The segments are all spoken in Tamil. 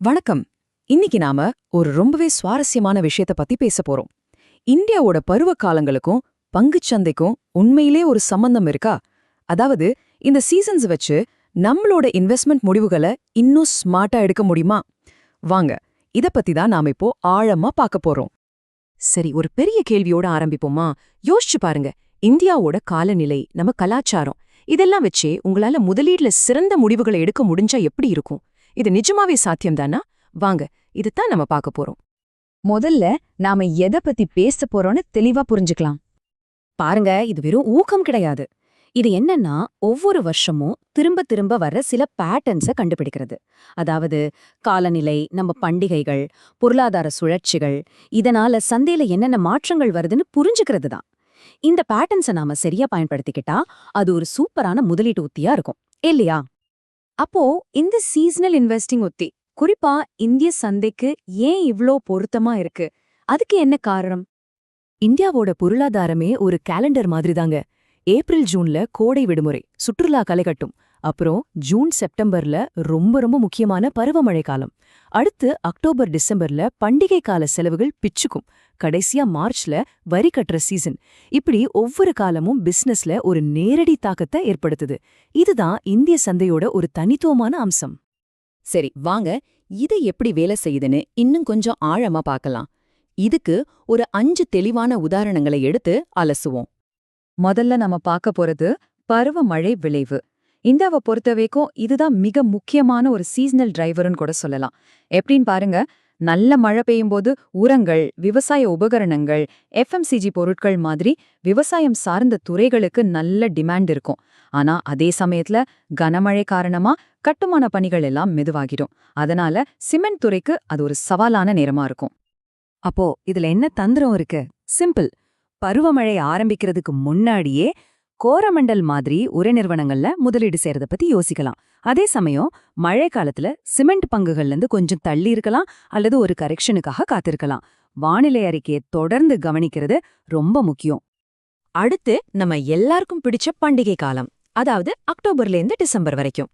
வணக்கம். இன்னைக்கு நாம ஒரு ரொம்பவே சுவாரஸ்யமான விஷயத்த பத்தி பேச போறோம். இந்தியாவோட பருவ காலங்களுக்கும் பங்குச் சந்தைக்கும் உண்மையிலே ஒரு சம்பந்தம் இருக்கா? அதாவது இந்த சீசன்ஸ் வச்சு நம்மளோட இன்வெஸ்ட்மெண்ட் முடிவுகளை இன்னும் ஸ்மார்ட்டா எடுக்க முடியுமா? வாங்க இத பத்தி தான் நாம இப்போ ஆழமா பார்க்க போறோம். சரி ஒரு பெரிய கேள்வியோட ஆரம்பிப்போமா? யோசிச்சு பாருங்க. இந்தியாவோட காலநிலை நம்ம கலாச்சாரம் இதெல்லாம் வச்சே உங்களால முதலீடுல சிறந்த முடிவுகளை எடுக்க முடிஞ்சா எப்படி இருக்கும்? இது நிஜமாவே சாத்தியம்தானா? வாங்க இதுதான் நம்ம பார்க்க போறோம். முதல்ல நாம எதை பத்தி பேச போறோம்னு தெளிவா புரிஞ்சுக்கலாம். பாருங்க இது வெறும் ஊக்கம் கிடையாது. இது என்னன்னா ஒவ்வொரு வருஷமும் திரும்ப திரும்ப வர்ற சில பேட்டர்ன்ஸை கண்டுபிடிக்கிறது. அதாவது காலநிலை நம்ம பண்டிகைகள் பொருளாதார சுழற்சிகள் இதனால சந்தையில என்னென்ன மாற்றங்கள் வருதுன்னு புரிஞ்சுக்கிறது தான். இந்த பேட்டர்ன்ஸை நாம சரியா பயன்படுத்திக்கிட்டா அது ஒரு சூப்பரான முதலீட்டு உத்தியா இருக்கும். இல்லையா? அப்போ இந்த சீசனல் இன்வெஸ்டிங் உத்தி குறிப்பா இந்திய சந்தைக்கு ஏன் இவ்ளோ பொருத்தமா இருக்கு? அதுக்கு என்ன காரணம்? இந்தியாவோட பொருளாதாரமே ஒரு கேலண்டர் மாதிரிதாங்க. ஏப்ரல் ஜூன்ல கோடை விடுமுறை சுற்றுலா கலைகட்டும் அப்புறம் ஜூன் செப்டம்பர்ல ரொம்ப ரொம்ப முக்கியமான பருவமழை காலம். அடுத்து அக்டோபர் டிசம்பர்ல பண்டிகை கால செலவுகள் பிச்சுக்கும். கடைசியா மார்ச்ல வரி கட்டுற சீசன். இப்படி ஒவ்வொரு காலமும் பிசினஸ்ல ஒரு நேரடி தாக்கத்தை ஏற்படுத்துது. இதுதான் இந்திய சந்தையோட ஒரு தனித்துவமான அம்சம். சரி வாங்க. இது எப்படி வேலை செய்யுதுன்னு இன்னும் கொஞ்சம் ஆழமா பார்க்கலாம். இதுக்கு ஒரு அஞ்சு தெளிவான உதாரணங்களை எடுத்து அலசுவோம். முதல்ல நம்ம பார்க்க போறது பருவமழை விளைவு. இந்தியாவை பொறுத்தவரைக்கும் இதுதான் மிக முக்கியமான ஒரு சீசனல் டிரைவர்னு கூட சொல்லலாம். எப்படின்னு பாருங்க நல்ல மழை பெய்யும் போது உரங்கள் விவசாய உபகரணங்கள் எஃப்எம்சிஜி பொருட்கள் மாதிரி விவசாயம் சார்ந்த துறைகளுக்கு நல்ல டிமாண்ட் இருக்கும். ஆனா அதே சமயத்துல கனமழை காரணமா கட்டுமான பணிகள் எல்லாம் மெதுவாகிடும். அதனால சிமெண்ட் துறைக்கு அது ஒரு சவாலான நேரமா இருக்கும். அப்போ இதுல என்ன தந்திரம் இருக்கு? சிம்பிள் பருவமழை ஆரம்பிக்கிறதுக்கு முன்னாடியே கோரமண்டல் மாதிரி உரை நிறுவனங்கள்ல முதலீடு செய்யறத பத்தி யோசிக்கலாம். அதே சமயம் மழை காலத்துல சிமெண்ட் பங்குகள்ல இருந்து கொஞ்சம் தள்ளி இருக்கலாம் அல்லது ஒரு கரெக்ஷனுக்காக காத்திருக்கலாம். வானிலை அறிக்கையை தொடர்ந்து கவனிக்கிறது ரொம்ப முக்கியம். அடுத்து நம்ம எல்லாருக்கும் பிடிச்ச பண்டிகை காலம். அதாவது அக்டோபர்ல இருந்து டிசம்பர் வரைக்கும்.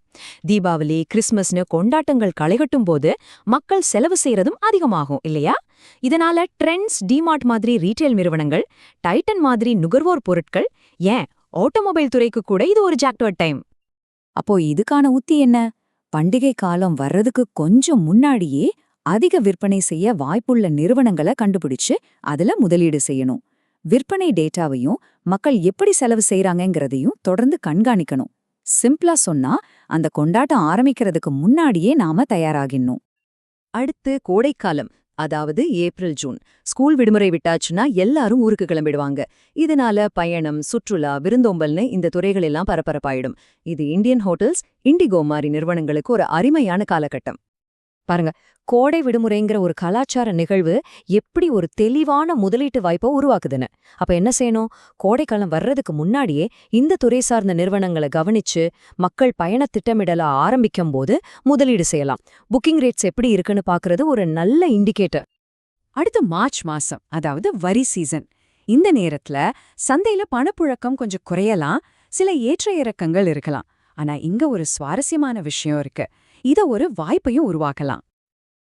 தீபாவளி கிறிஸ்மஸ்னு கொண்டாட்டங்கள் களைகட்டும் போது மக்கள் செலவு செய்யறதும் அதிகமாகும் இல்லையா? இதனால ட்ரெண்ட்ஸ் டிமார்ட் மாதிரி ரீட்டைல் நிறுவனங்கள் டைட்டன் மாதிரி நுகர்வோர் பொருட்கள் ஏன் ஆட்டோமொபைல் துறைக்கு கூட இது ஒரு ஜாக்டோட் டைம் அப்போ இதுக்கான உத்தி என்ன? பண்டிகை காலம் வர்றதுக்கு கொஞ்சம் முன்னாடியே அதிக விற்பனை செய்ய வாய்ப்புள்ள நிறுவனங்களை கண்டுபிடிச்சு அதுல முதலீடு செய்யணும். விற்பனை டேட்டாவையும் மக்கள் எப்படி செலவு செய்றாங்கங்கிறதையும் தொடர்ந்து கண்காணிக்கணும். சிம்பிளா சொன்னா அந்த கொண்டாட்டம் ஆரம்பிக்கிறதுக்கு முன்னாடியே நாம தயாராகிடணும். அடுத்து கோடைக்காலம். அதாவது ஏப்ரல் ஜூன். ஸ்கூல் விடுமுறை விட்டாச்சுன்னா எல்லாரும் ஊருக்கு கிளம்பிடுவாங்க. இதனால பயணம் சுற்றுலா விருந்தோம்பல்னு இந்த துறைகள் எல்லாம் பரபரப்பாயிடும். இது இந்தியன் ஹோட்டல்ஸ் இண்டிகோ மாதிரி நிறுவனங்களுக்கு ஒரு அருமையான காலகட்டம். பாருங்க கோடை விடுமுறைங்கிற ஒரு கலாச்சார நிகழ்வு எப்படி ஒரு தெளிவான முதலீட்டு வாய்ப்பை உருவாக்குதுன்னு. அப்ப என்ன செய்யணும்? கோடைக்காலம் வர்றதுக்கு முன்னாடியே இந்த துறை சார்ந்த நிறுவனங்களை கவனிச்சு மக்கள் பயண திட்டமிடல ஆரம்பிக்கும் போது முதலீடு செய்யலாம். புக்கிங் ரேட்ஸ் எப்படி இருக்குன்னு பாக்குறது ஒரு நல்ல இண்டிகேட்டர். அடுத்து மார்ச் மாசம் அதாவது வரி சீசன். இந்த நேரத்துல சந்தையில பணப்புழக்கம் கொஞ்சம் குறையலாம் சில ஏற்ற இறக்கங்கள் இருக்கலாம். ஆனா இங்க ஒரு சுவாரஸ்யமான விஷயம் இருக்கு. இத ஒரு வாய்ப்பையும் உருவாக்கலாம்.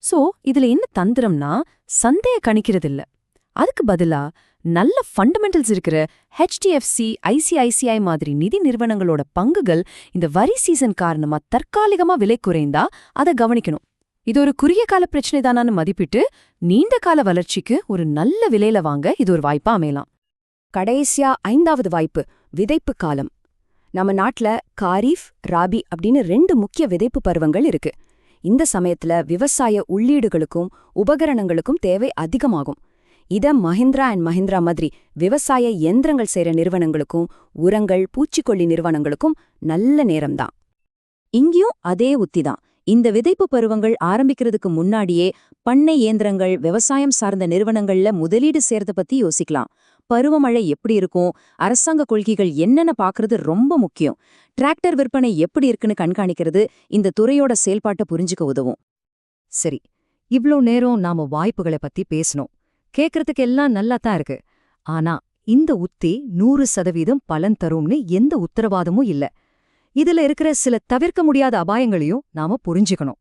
சோ இதுல என்ன தந்திரம்னா சந்தைய கணிக்கிறது இல்ல அதுக்கு பதிலா நல்ல ஃபண்டமெண்டல்ஸ் இருக்கிற ஹெச்டிஎஃப்சி ஐசிஐசிஐ மாதிரி நிதி நிறுவனங்களோட பங்குகள் இந்த வரி சீசன் காரணமா தற்காலிகமா விலை குறைந்தா அதை கவனிக்கணும். இது ஒரு குறுகிய கால பிரச்சனை தானான்னு மதிப்பிட்டு நீண்ட கால வளர்ச்சிக்கு ஒரு நல்ல விலையில வாங்க இது ஒரு வாய்ப்பா அமையலாம். கடைசியா ஐந்தாவது வாய்ப்பு விதைப்பு காலம். நம்ம நாட்டுல காரீஃப் ராபி அப்படின்னு ரெண்டு முக்கிய விதைப்பு பருவங்கள் இருக்கு. இந்த சமயத்துல விவசாய உள்ளீடுகளுக்கும் உபகரணங்களுக்கும் தேவை அதிகமாகும். இத மஹிந்திரா அண்ட் மஹிந்திரா மாதிரி விவசாய எந்திரங்கள் செய்கிற நிறுவனங்களுக்கும் உரங்கள் பூச்சிக்கொல்லி நிறுவனங்களுக்கும் நல்ல நேரம்தான். இங்கேயும் அதே உத்திதான் இந்த விதைப்பு பருவங்கள் ஆரம்பிக்கிறதுக்கு முன்னாடியே பண்ணை இயந்திரங்கள் விவசாயம் சார்ந்த நிறுவனங்கள்ல முதலீடு செய்யறத பத்தி யோசிக்கலாம். பருவமழை எப்படி இருக்கும்? அரசாங்க கொள்கைகள் என்னென்ன பாக்குறது ரொம்ப முக்கியம். டிராக்டர் விற்பனை எப்படி இருக்குன்னு கண்காணிக்கிறது இந்த துறையோட செயல்பாட்டை புரிஞ்சுக்க உதவும். சரி இவ்ளோ நேரம் நாம வாய்ப்புகளை பத்தி பேசணும். கேட்கறதுக்கு எல்லாம் நல்லா தான் இருக்கு. ஆனா இந்த உத்தி நூறு சதவீதம் பலன் தரும்னு எந்த உத்தரவாதமும் இல்ல. இதுல இருக்கிற சில தவிர்க்க முடியாத அபாயங்களையும் நாம புரிஞ்சுக்கணும்.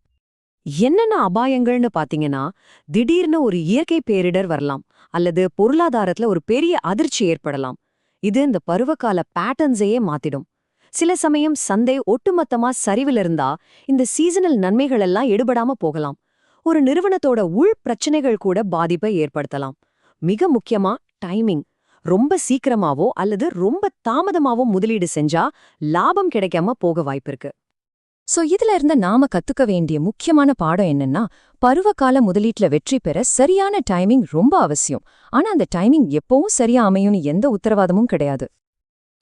என்னென்ன அபாயங்கள்னு பாத்தீங்கன்னா திடீர்னு ஒரு இயற்கை பேரிடர் வரலாம் அல்லது பொருளாதாரத்துல ஒரு பெரிய அதிர்ச்சி ஏற்படலாம். இது இந்த பருவகால பேட்டர்ன்ஸையே மாத்திடும். சில சமயம் சந்தை ஒட்டுமொத்தமா சரிவில் இருந்தா இந்த சீசனல் நன்மைகள் எல்லாம் எடுபடாம போகலாம். ஒரு நிறுவனத்தோட உள் பிரச்சனைகள் கூட பாதிப்பை ஏற்படுத்தலாம். மிக முக்கியமா டைமிங். ரொம்ப சீக்கிரமாவோ அல்லது ரொம்ப தாமதமாவோ முதலீடு செஞ்சா லாபம் கிடைக்காம போக வாய்ப்பிருக்கு சோ இதுல இருந்து நாம கத்துக்க வேண்டிய முக்கியமான பாடம் என்னன்னா பருவகால முதலீட்டுல வெற்றி பெற சரியான டைமிங் ரொம்ப அவசியம். ஆனா அந்த டைமிங் எப்பவும் சரியா அமையும்னு எந்த உத்தரவாதமும் கிடையாது.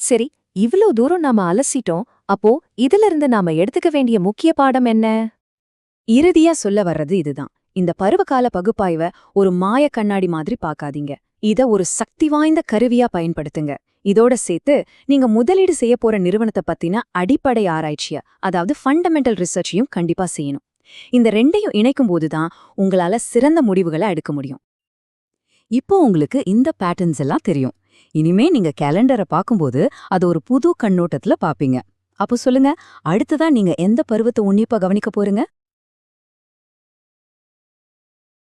சரி இவ்ளோ தூரம் நாம அலசிட்டோம். அப்போ இதுல இருந்து நாம எடுத்துக்க வேண்டிய முக்கிய பாடம் என்ன? இறுதியா சொல்ல வர்றது இதுதான். இந்த பருவகால பகுப்பாய்வை ஒரு மாய கண்ணாடி மாதிரி பார்க்காதீங்க. இத ஒரு சக்தி வாய்ந்த கருவியா பயன்படுத்துங்க. இதோட சேர்த்து நீங்க முதலீடு செய்ய போற நிறுவனத்தை பத்தின அடிப்படை ஆராய்ச்சிய அதாவது ஃபண்டமெண்டல் ரிசர்ச்சையும் கண்டிப்பா செய்யணும். இந்த ரெண்டையும் இணைக்கும் போதுதான் உங்களால சிறந்த முடிவுகளை எடுக்க முடியும். இப்போ உங்களுக்கு இந்த பேட்டர்ன்ஸ் எல்லாம் தெரியும். இனிமே நீங்க கேலண்டரை பார்க்கும்போது அது ஒரு புது கண்ணோட்டத்துல பாப்பீங்க அப்போ சொல்லுங்க அடுத்ததான் நீங்க எந்த பருவத்தை உன்னிப்பா கவனிக்க போறீங்க?